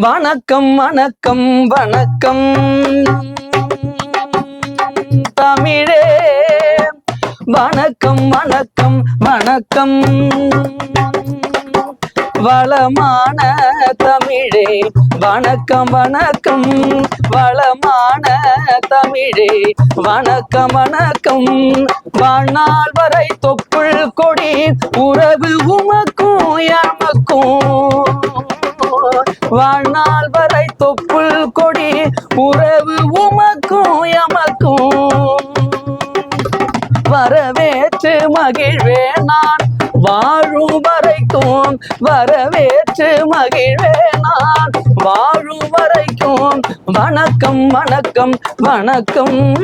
வணக்கம் வணக்கம் வணக்கம். தமிழே வணக்கம் வணக்கம் வணக்கம். வளமான தமிழே வணக்கம் வணக்கம். வளமான தமிழே வணக்கம் வணக்கம். வாழ்நாள் வரை தொப்புள் கொடி உறவு உமக்கும் எமக்கும் வாழ்நாள் வரை தொப்புள் கொடி உறவு உமக்கும் எமக்கும். வரவேற்று மகிழ்வே நான். வாழும் வரைக்கும் வரவேற்று மகிழ்வே நான். வாழும் வரைக்கும் வணக்கம் வணக்கம் வணக்கம்.